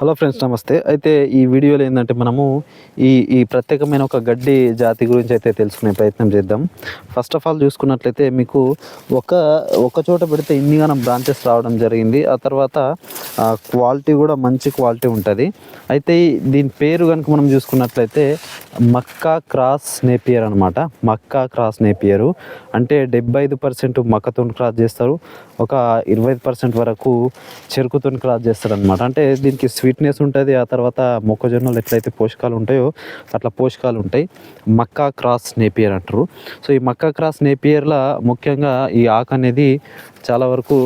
Hello friends నమస్తే. అయితే ఈ వీడియోలో ఏంటంటే మనము ఈ ఈ ప్రత్యేకమైన ఒక గడ్డి జాతి గురించి అయితే తెలుసుకునే ప్రయత్నం చేద్దాం. ఫస్ట్ ఆఫ్ ఆల్ చూసుకున్నట్లయితే మీకు ఒక ఒక చోట పెడితే ఇన్నిగానం బ్రాంచెస్ రావడం జరిగింది. ఆ తర్వాత క్వాలిటీ కూడా మంచి క్వాలిటీ ఉంటుంది. అయితే దీని పేరు కనుక మనం చూసుకున్నట్లయితే మక్కా క్రాస్ నేపియర్ అనమాట మక్కా క్రాస్ నేపియరు అంటే డెబ్బై ఐదు పర్సెంట్ మక్కతో క్రాస్ చేస్తారు. ఒక ఇరవై ఐదు పర్సెంట్ వరకు చెరుకుతో క్రాస్ చేస్తారు అనమాట అంటే దీనికి స్వీట్నెస్ ఉంటుంది ఆ తర్వాత మొక్కజొన్నలు ఎట్లయితే పోషకాలు ఉంటాయో అట్లా పోషకాలు ఉంటాయి. మక్కా క్రాస్ నేపియర్ అంటారు. సో ఈ మక్కా క్రాస్ నేపియర్లో ముఖ్యంగా ఈ ఆకు అనేది చాలా వరకు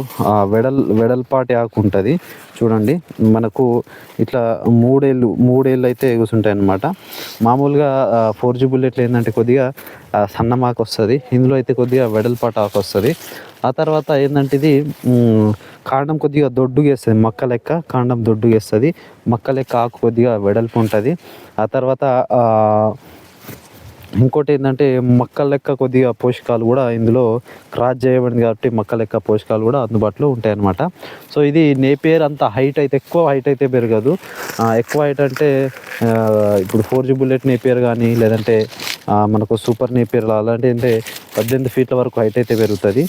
వెడల్ వెడల్పాటి ఆకు ఉంటుంది. చూడండి మనకు ఇట్లా మూడేళ్ళు మూడేళ్ళు అయితే కూర్చుంటాయి అన్నమాట మామూలుగా ఫోర్ జీ బుల్లెట్లు ఏంటంటే కొద్దిగా ఆ, సన్నమాకు వస్తుంది. ఇందులో అయితే కొద్దిగా వెడల్పాటి ఆకు వస్తుంది. ఆ తర్వాత ఏంటంటే ఇది కాండం కొద్దిగా దొడ్డుగా వేస్తుంది. మక్క లెక్క కాండం దొడ్డుగా వేస్తుంది. మక్క లెక్క ఆకు కొద్దిగా వెడల్పు ఉంటుంది. ఆ తర్వాత ఇంకోటి ఏంటంటే మక్క లెక్క కొద్దిగా పోషకాలు కూడా ఇందులో క్రాస్ చేయబడింది కాబట్టి మక్క లెక్క పోషకాలు కూడా అందుబాటులో ఉంటాయి అన్నమాట సో ఇది నేపేర్ అంత హైట్ అయితే ఎక్కువ హైట్ అయితే పెరగదు. ఎక్కువ హైట్ అంటే ఇప్పుడు ఫోర్ జీ బుల్లెట్ నేపేర్ కానీ లేదంటే మనకు సూపర్ నేపేర్ అలాంటి అంటే పద్దెనిమిది ఫీట్ల వరకు హైట్ అయితే పెరుగుతుంది.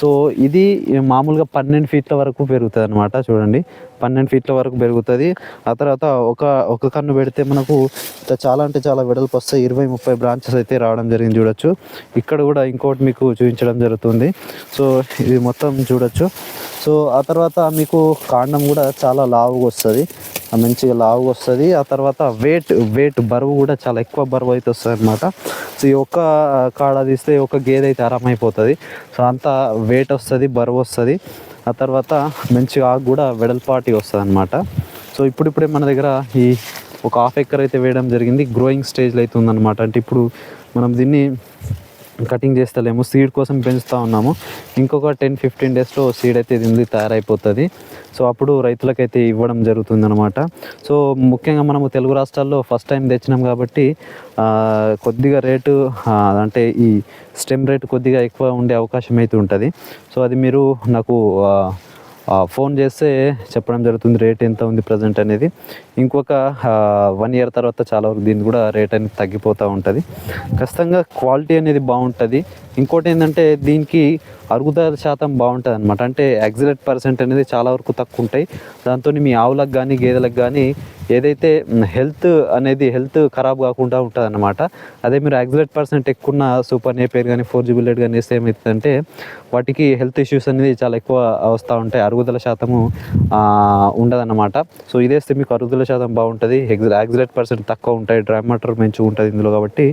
సో ఇది మామూలుగా పన్నెండు ఫీట్ల వరకు పెరుగుతుంది అనమాట చూడండి. పన్నెండు ఫీట్ల వరకు పెరుగుతుంది. ఆ తర్వాత ఒక ఒక కన్ను పెడితే మనకు చాలా అంటే చాలా వెడల్పు వస్తాయి. ఇరవై ముప్పై బ్రాంచెస్ అయితే రావడం జరిగింది చూడొచ్చు. ఇక్కడ కూడా ఇంకోటి మీకు చూపించడం జరుగుతుంది. సో ఇది మొత్తం చూడొచ్చు. సో ఆ తర్వాత మీకు కాండం కూడా చాలా లావుగా వస్తుంది. మంచిగా లావుగా వస్తుంది. ఆ తర్వాత వెయిట్ వెయిట్ బరువు కూడా చాలా ఎక్కువ బరువు అయితే వస్తుంది అనమాట సో ఈ ఒక్క కాడ తీస్తే ఒక గేదె అయితే ఆరామైపోతుంది. సో అంత వెయిట్ వస్తుంది బరువు వస్తుంది. ఆ తర్వాత మంచిగా ఆకు కూడా వెడల్పాటి వస్తుంది అనమాట సో ఇప్పుడిప్పుడే మన దగ్గర ఈ ఒక హాఫ్ ఎక్కర్ అయితే వేయడం జరిగింది. గ్రోయింగ్ స్టేజ్లో అయితే ఉందన్నమాట. అంటే ఇప్పుడు మనం దీన్ని కటింగ్ చేస్తలేము సీడ్ కోసం పెంచుతూ ఉన్నాము. ఇంకొక టెన్ ఫిఫ్టీన్ డేస్లో సీడ్ అయితే దీనిది తయారైపోతుంది. సో అప్పుడు రైతులకైతే ఇవ్వడం జరుగుతుందన్నమాట. సో ముఖ్యంగా మనము తెలుగు రాష్ట్రాల్లో ఫస్ట్ టైం తెచ్చినాం కాబట్టి కొద్దిగా రేటు అంటే ఈ స్టెమ్ రేట్ కొద్దిగా ఎక్కువ ఉండే అవకాశం అయితే ఉంటుంది. సో అది మీరు నాకు ఫోన్ చేస్తే చెప్పడం జరుగుతుంది రేట్ ఎంత ఉంది ప్రజెంట్ అనేది. ఇంకొక వన్ ఇయర్ తర్వాత చాలా వరకు దీనికి కూడా రేట్ అనేది తగ్గిపోతూ ఉంటుంది. ఖచ్చితంగా క్వాలిటీ అనేది బాగుంటుంది. ఇంకోటి ఏంటంటే దీనికి అరుగుదల శాతం బాగుంటుంది అనమాట అంటే యాక్సిలెట్ పర్సెంట్ అనేది చాలా వరకు తక్కువ ఉంటాయి. దాంతో మీ ఆవులకు కానీ గేదెలకు కానీ ఏదైతే హెల్త్ అనేది హెల్త్ ఖరాబ్ కాకుండా ఉంటుంది అనమాట అదే మీరు యాక్సిలేట్ పర్సెంట్ ఎక్కువ ఉన్న సూపర్ నేపేర్ కానీ ఫోర్ జీ బుల్లెట్ కానీ వేస్తే ఏమవుతుందంటే వాటికి హెల్త్ ఇష్యూస్ అనేది చాలా ఎక్కువ వస్తూ ఉంటాయి. అరుగుదల శాతము ఉండదన్నమాట. సో ఇదేస్తే మీకు అరుగుదల శాతం బాగుంటుంది. యాక్సిలేట్ పర్సెంట్ తక్కువ ఉంటాయి. డ్రై మటర్ మంచిగా ఉంటుంది ఇందులో కాబట్టి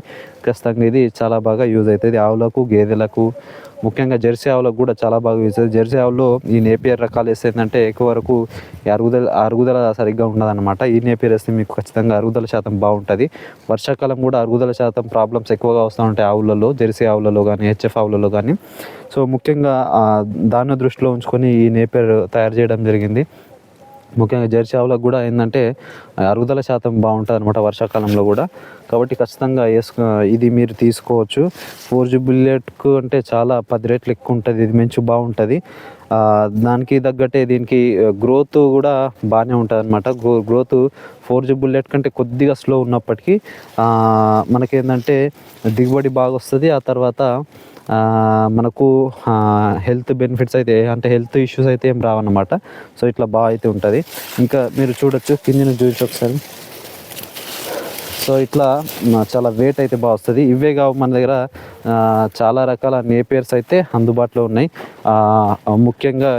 ఖచ్చితంగా ఇది చాలా బాగా యూజ్ అవుతుంది. ఆవులకు గేదెలకు ముఖ్యంగా జెర్సీ ఆవులకు కూడా చాలా బాగా యూజ్ అవుతుంది. జెర్సీ ఆవుల్లో ఈ నేపియర్ రకాలు వేస్తే ఏంటంటే ఎక్కువ వరకు ఈ అరుగుదల అరుగుదల సరిగ్గా ఉండదన్నమాట. ఈ నేపియర్ వేస్తే మీకు ఖచ్చితంగా అరుగుదల శాతం బాగుంటుంది. వర్షాకాలం కూడా అరుగుదల శాతం ప్రాబ్లమ్స్ ఎక్కువగా వస్తూ ఉంటాయి ఆవులలో జెర్సీ ఆవులలో కానీ హెచ్ఎఫ్ ఆవులలో కానీ సో ముఖ్యంగా దాన్ని దృష్టిలో ఉంచుకొని ఈ నేపియర్ తయారు చేయడం జరిగింది. ముఖ్యంగా జెర్సీ ఆవులకు కూడా ఏంటంటే అరుగుదల శాతం బాగుంటుంది అనమాట వర్షాకాలంలో కూడా. కాబట్టి ఖచ్చితంగా వేసుకు ఇది మీరు తీసుకోవచ్చు. ఫోర్ జీ బుల్లెట్కు అంటే చాలా పది రేట్లు ఎక్కువ ఉంటుంది. ఇది మంచి బాగుంటుంది. దానికి తగ్గట్టే దీనికి గ్రోత్ కూడా బాగానే ఉంటుంది అనమాట grow growth four G bullet కంటే కొద్దిగా స్లో ఉన్నప్పటికీ మనకేంటంటే దిగుబడి బాగా వస్తుంది. ఆ తర్వాత మనకు హెల్త్ బెనిఫిట్స్ అయితే అంటే హెల్త్ ఇష్యూస్ అయితే ఏం రావన్నమాట. సో ఇట్లా బాగా అయితే ఉంటుంది. ఇంకా మీరు చూడొచ్చు కింద చూసి ఒకసారి. సో ఇట్లా చాలా వెయిట్ అయితే బాగా వస్తుంది. ఇవే కావు మన దగ్గర చాలా రకాల నేపేర్స్ అయితే అందుబాటులో ఉన్నాయి. ముఖ్యంగా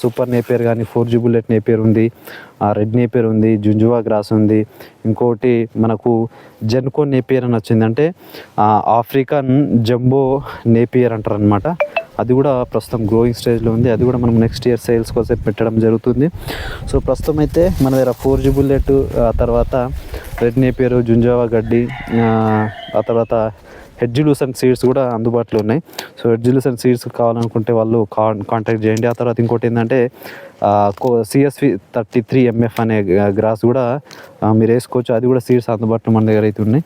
సూపర్ నేపేర్ కానీ ఫోర్ జీ బుల్లెట్ నేపేర్ ఉంది ఆ, రెడ్ నేపేర్ ఉంది జుంజువా గ్రాస్ ఉంది. ఇంకోటి మనకు జెన్కో నేపియర్ అని వచ్చింది. అంటే ఆఫ్రికన్ జంబో నేపియర్ అంటారు అనమాట అది కూడా ప్రస్తుతం గ్రోయింగ్ స్టేజ్లో ఉంది. అది కూడా మనం నెక్స్ట్ ఇయర్ సేల్స్ కోసం పెట్టడం జరుగుతుంది. సో ప్రస్తుతం అయితే మన దగ్గర ఫోర్ జీ బుల్లెట్ ఆ తర్వాత రెడ్ నేపేరు జుంజావా గడ్డి ఆ తర్వాత హెడ్జిలూసన్ సీడ్స్ కూడా అందుబాటులో ఉన్నాయి. సో హెడ్జిలూసన్ సీడ్స్ కావాలనుకుంటే వాళ్ళు కాన్ కాంటాక్ట్ చేయండి. ఆ తర్వాత ఇంకోటి ఏంటంటే సిఎస్వి థర్టీ త్రీ ఎంఎఫ్ అనే గ్రాస్ కూడా మీరు వేసుకోవచ్చు. అది కూడా సీడ్స్ అందుబాటులో మన దగ్గర అయితే ఉన్నాయి.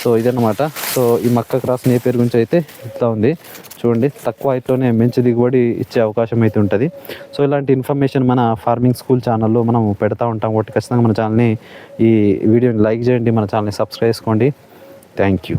సో ఇదన్నమాట. సో ఈ మక్క క్రాస్ నేపేరు గురించి అయితే ఇట్లా ఉంది. చూడండి తక్కువ హైట్లోనే మంచి దిగుబడి ఇచ్చే అవకాశం అయితే ఉంటుంది. సో ఇలాంటి ఇన్ఫర్మేషన్ మన ఫార్మింగ్ స్కూల్ ఛానల్లో మనం పెడతా ఉంటాం కాబట్టి ఖచ్చితంగా మన ఛానల్ని ఈ వీడియోని లైక్ చేయండి మన ఛానల్ని సబ్స్క్రైబ్ చేసుకోండి. Thank you